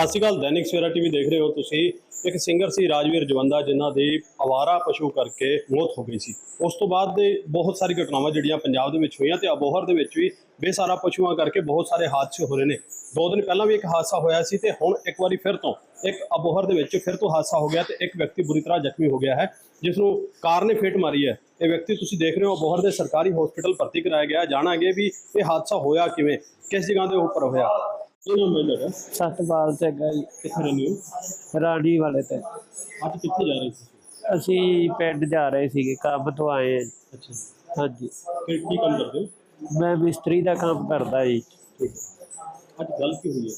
ਸਤਿ ਸ਼੍ਰੀ ਅਕਾਲ, ਦੈਨਿਕ ਸਵੇਰਾ ਟੀਵੀ ਦੇਖ ਰਹੇ ਹੋ ਤੁਸੀਂ। ਇੱਕ ਸਿੰਗਰ ਸੀ, ਰਾਜਵੀਰ ਜਵੰਦਾ, ਜਿਨ੍ਹਾਂ ਦੀ ਅਵਾਰਾ ਪਸ਼ੂ ਕਰਕੇ ਮੌਤ ਹੋ ਗਈ ਸੀ। ਉਸ ਤੋਂ ਬਾਅਦ ਦੇ ਬਹੁਤ ਸਾਰੀ ਘਟਨਾਵਾਂ ਜਿਹੜੀਆਂ ਪੰਜਾਬ ਦੇ ਵਿੱਚ ਹੋਈਆਂ ਤੇ ਅਬੋਹਰ ਦੇ ਵਿੱਚ ਵੀ ਬੇਸਾਰਾ ਪਸ਼ੂਆਂ ਕਰਕੇ ਬਹੁਤ ਸਾਰੇ ਹਾਦਸੇ ਹੋ ਰਹੇ ਨੇ। ਦੋ ਦਿਨ ਪਹਿਲਾਂ ਵੀ ਇੱਕ ਹਾਦਸਾ ਹੋਇਆ ਸੀ ਤੇ ਹੁਣ ਇੱਕ ਵਾਰੀ ਫਿਰ ਤੋਂ ਇੱਕ ਅਬੋਹਰ ਦੇ ਵਿੱਚ ਫਿਰ ਤੋਂ ਹਾਦਸਾ ਹੋ ਗਿਆ ਤੇ ਇੱਕ ਵਿਅਕਤੀ ਬੁਰੀ ਤਰ੍ਹਾਂ ਜ਼ਖਮੀ ਹੋ ਗਿਆ ਹੈ ਜਿਸ ਨੂੰ ਕਾਰ ਨੇ ਫੇਟ ਮਾਰੀ ਹੈ। ਇਹ ਵਿਅਕਤੀ ਤੁਸੀਂ ਦੇਖ ਰਹੇ ਹੋ, ਅਬੋਹਰ ਦੇ ਸਰਕਾਰੀ ਹਸਪੀਟਲ ਭਰਤੀ ਕਰਾਇਆ ਗਿਆ। ਜਾਣਾਂਗੇ ਵੀ ਇਹ ਹਾਦਸਾ ਹੋਇਆ ਕਿਵੇਂ, ਕਿਸ ਜਗ੍ਹਾ ਦੇ ਉੱਪਰ ਹੋਇਆ। ਇਹ ਨਾਮ ਹੈ ਤੁਹਾਡਾ? ਸਤਪਾਲ ਤੇ ਗਈ ਕਿੱਥੇ ਰਹਿੰਦੇ ਹੋ? ਵਾਲੇ ਤੇ। ਅੱਜ ਕਿੱਥੇ ਜਾ ਰਹੇ ਸੀ? ਅਸੀਂ ਪਿੰਡ ਜਾ ਰਹੇ ਸੀਗੇ ਕੰਮ ਤੋਂ ਆਏ ਹਾਂ। ਅੱਛਾ। ਹਾਂਜੀ। ਫਿਰ ਕੀ ਕੰਮ ਕਰਦੇ ਹੋ? ਮੈਂ ਮਿਸਤਰੀ ਦਾ ਕੰਮ ਕਰਦਾ ਜੀ। ਅੱਜ ਗੱਲ ਕੀ ਹੋਈ ਹੈ?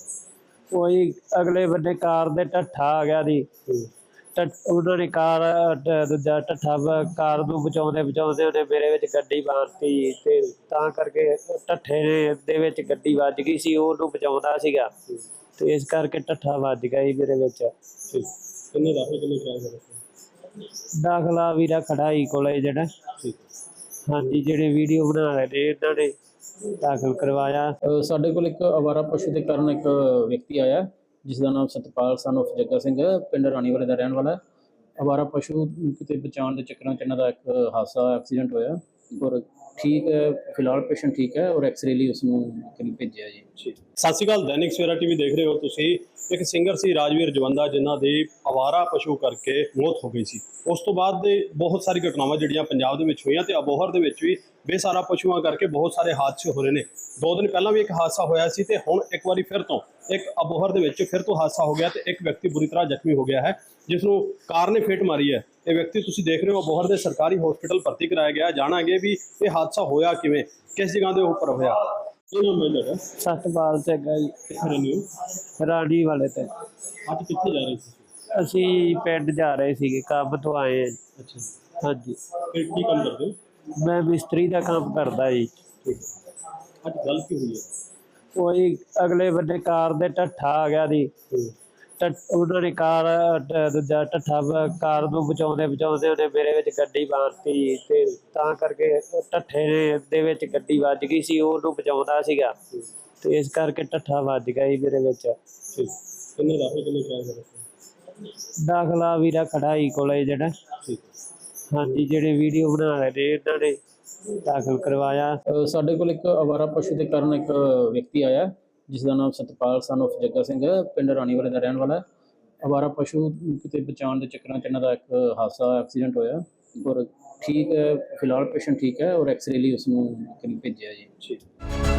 ਉਹੀ ਅਗਲੇ ਬੰਨੇ ਕਾਰ ਦੇ ਢੱਠਾ ਆ ਗਿਆ ਦੀ ਉਹਨਾਂ ਨੇ ਕਾਰ ਦੂਜਾ ਵਾ- ਕਾਰ ਨੂੰ ਬਚਾਉਂਦੇ ਬਚਾਉਂਦੇ ਉਹਨੇ ਮੇਰੇ ਵਿੱਚ ਗੱਡੀ ਮਾਰਤੀ ਤੇ ਤਾਂ ਕਰਕੇ ਨੇ ਦੇ ਵਿੱਚ ਗੱਡੀ ਵੱਜ ਗਈ ਸੀ ਉਹਨੂੰ ਬਚਾਉਂਦਾ ਸੀਗਾ। ਤੇ ਇਸ ਕਰਕੇ ਢੱਠਾ ਵੱਜ ਗਿਆ ਜੀ ਮੇਰੇ ਵਿੱਚ। ਠੀਕ। ਕਿੰਨੇ ਦਾਖਲ ਕਿੰਨੇ ਦਾਖਲਾ ਵੀਰਾ ਖੜਾਈ ਕੋਲੇ ਜਿਹੜਾ। ਠੀਕ। ਹਾਂਜੀ ਜਿਹੜੇ ਵੀਡੀਓ ਬਣਾ ਰਹੇ ਨੇ ਇਹਨਾਂ ਨੇ ਦਾਖਲ ਕਰਵਾਇਆ। ਅ, ਸਾਡੇ ਕੋਲ ਇੱਕ ਅਵਾਰਾ ਪਸ਼ੂ ਦੇ ਕਾਰਨ ਇੱਕ ਵਿਅਕਤੀ ਆਇਆ। ਜਿਸ ਦਾ ਨਾਮ ਸਤਪਾਲ ਸਨ of ਜੱਗਾ ਸਿੰਘ ਪਿੰਡ ਰਾਣੀਵਾਲੇ ਦਾ ਰਹਿਣ ਵਾਲਾ ਅਵਾਰਾ ਪਸ਼ੂ ਕਿਤੇ ਬਚਾਉਣ ਦੇ ਚੱਕਰਾਂ 'ਚ ਇਹਨਾਂ ਦਾ ਇੱਕ ਹਾਦਸਾ ਐਕਸੀਡੈਂਟ ਹੋਇਆ ਔਰ ਠੀਕ ਹੈ, ਫਿਲਹਾਲ ਪੇਸ਼ੈਂਟ ਠੀਕ ਹੈ ਔਰ ਐਕਸ-ਰੇ ਲਈ ਉਸ ਨੂੰ ਕਰੀਬ ਭੇਜਿਆ ਜੀ। ਸਤਿ ਸ਼੍ਰੀ ਅਕਾਲ, ਦੈਨਿਕ ਸਵੇਰਾ ਟੀਵੀ ਦੇਖ ਰਹੇ ਹੋ ਤੁਸੀਂ। ਇੱਕ ਸਿੰਗਰ ਸੀ ਰਾਜਵੀਰ ਜਵੰਦਾ, ਜਿਨ੍ਹਾਂ ਦੀ ਅਵਾਰਾ ਪਸ਼ੂ ਕਰਕੇ ਮੌਤ ਹੋ ਗਈ ਸੀ। ਉਸ ਤੋਂ ਬਾਅਦ ਦੇ ਬਹੁਤ ਸਾਰੀ ਘਟਨਾਵਾਂ ਜਿਹੜੀਆਂ ਪੰਜਾਬ ਦੇ ਵਿੱਚ ਹੋਈਆਂ ਤੇ ਅਬੋਹਰ ਦੇ ਵਿੱਚ ਵੀ ਬੇਸਾਰਾ ਪਸ਼ੂਆਂ ਕਰਕੇ ਬਹੁਤ ਸਾਰੇ ਹਾਦਸੇ ਹੋ ਰਹੇ ਨੇ। ਦੋ ਦਿਨ ਪਹਿਲਾਂ ਵੀ ਇੱਕ ਹਾਦਸਾ ਹੋਇਆ ਸੀ ਤੇ ਹੁਣ ਇੱਕ ਵਾਰੀ ਫਿਰ ਤੋਂ ਇੱਕ ਅਬੋਹਰ ਦੇ ਵਿੱਚ ਫਿਰ ਤੋਂ ਹਾਦਸਾ ਹੋ ਗਿਆ ਤੇ ਇੱਕ ਵਿਅਕਤੀ ਬੁਰੀ ਤਰ੍ਹਾਂ ਜ਼ਖਮੀ ਹੋ ਗਿਆ ਹੈ ਜਿਸ ਨੂੰ ਕਾਰ ਨੇ ਫੇਟ ਮਾਰੀ ਹੈ। ਇਹ ਵਿਅਕਤੀ ਤੁਸੀਂ ਦੇਖ ਰਹੇ ਹੋ, ਅਬੋਹਰ ਦੇ ਸਰਕਾਰੀ ਹਸਪੀਟਲ ਭਰਤੀ ਕਰਾਇਆ ਗਿਆ। ਜਾਣਾਂਗੇ ਵੀ ਇਹ ਹਾਦਸਾ ਹੋਇਆ ਕਿਵੇਂ? ਕਿਸ ਜਗ੍ਹਾ ਦੇ ਉੱਪਰ ਹੋਇਆ? ਇਹ ਨਾਮ ਹੈ? ਤੁਹਾਡਾ ਸਤਪਾਲ ਤੇ ਗਈ ਕਿੱਥੇ ਰਹਿੰਦੇ ਹੋ? ਰਾਣੀ ਵਾਲੇ ਤੇ। ਅੱਜ ਕਿੱਥੇ ਜਾ ਰਹੇ ਸੀ? ਅਸੀਂ ਪਿੰਡ ਜਾ ਰਹੇ ਸੀਗੇ ਕੰਮ ਤੋਂ ਆਏ ਹਾਂ। ਅੱਛਾ। ਹਾਂਜੀ। ਫਿਰ ਕੀ ਕੰਮ ਕਰਦੇ ਹੋ? ਮੈਂ ਮਿਸਤਰੀ ਦਾ ਕੰਮ ਕਰਦਾ ਜੀ। ਅੱਜ ਗੱਲ ਕੀ ਹੋਈ ਹੈ? ਉਹੀ ਅਗਲੇ ਬੰਨੇ ਕਾਰ ਦੇ ਢੱਠਾ ਆ ਗਿਆ ਦੀ ਉਹਨਾਂ ਨੇ ਕਾਰ ਦੂਜਾ ਵਾ- ਕਾਰ ਨੂੰ ਬਚਾਉਂਦੇ ਬਚਾਉਂਦੇ ਉਹਨੇ ਮੇਰੇ ਵਿੱਚ ਗੱਡੀ ਮਾਰਤੀ ਤੇ ਤਾਂ ਕਰਕੇ ਨੇ ਦੇ ਵਿੱਚ ਗੱਡੀ ਵੱਜ ਗਈ ਸੀ ਉਹਨੂੰ ਬਚਾਉਂਦਾ ਸੀਗਾ। ਤੇ ਇਸ ਕਰਕੇ ਢੱਠਾ ਵੱਜ ਗਿਆ ਜੀ ਮੇਰੇ ਵਿੱਚ। ਠੀਕ। ਕਿੰਨੇ ਦਾਖਲ ਕਿੰਨੇ ਹੋਇਆ ਦਾਖਲਾ ਵੀਰਾ ਖੜਾਈ ਕੋਲੇ ਜਿਹੜਾ। ਠੀਕ। ਹਾਂਜੀ ਜਿਹੜੇ ਵੀਡੀਓ ਬਣਾ ਰਹੇ ਨੇ ਇਹਨਾਂ ਨੇ ਦਾਖਲ ਕਰਵਾਇਆ। ਅ, ਸਾਡੇ ਕੋਲ ਇੱਕ ਅਵਾਰਾ ਪਸ਼ੂ ਦੇ ਕਾਰਨ ਇੱਕ ਵਿਅਕਤੀ ਆਇਆ। ਜਿਸ ਦਾ ਨਾਮ ਸਤਪਾਲ ਸਨ of ਜੱਗਾ ਸਿੰਘ ਹੈ, ਪਿੰਡ ਰਾਣੀਵਾਲੇ ਦਾ ਰਹਿਣ ਵਾਲਾ ਹੈ। ਅਵਾਰਾ ਪਸ਼ੂ ਕਿਤੇ ਬਚਾਉਣ ਦੇ ਚੱਕਰਾਂ 'ਚ ਇਹਨਾਂ ਦਾ ਇੱਕ ਹਾਦਸਾ ਐਕਸੀਡੈਂਟ ਹੋਇਆ। ਔਰ ਠੀਕ ਹੈ, ਫਿਲਹਾਲ ਪੇਸ਼ੈਂਟ ਠੀਕ ਹੈ ਔਰ ਐਕਸ-ਰੇ ਲਈ ਉਸ ਨੂੰ ਕਰੀਬ ਭੇਜਿਆ ਜੀ।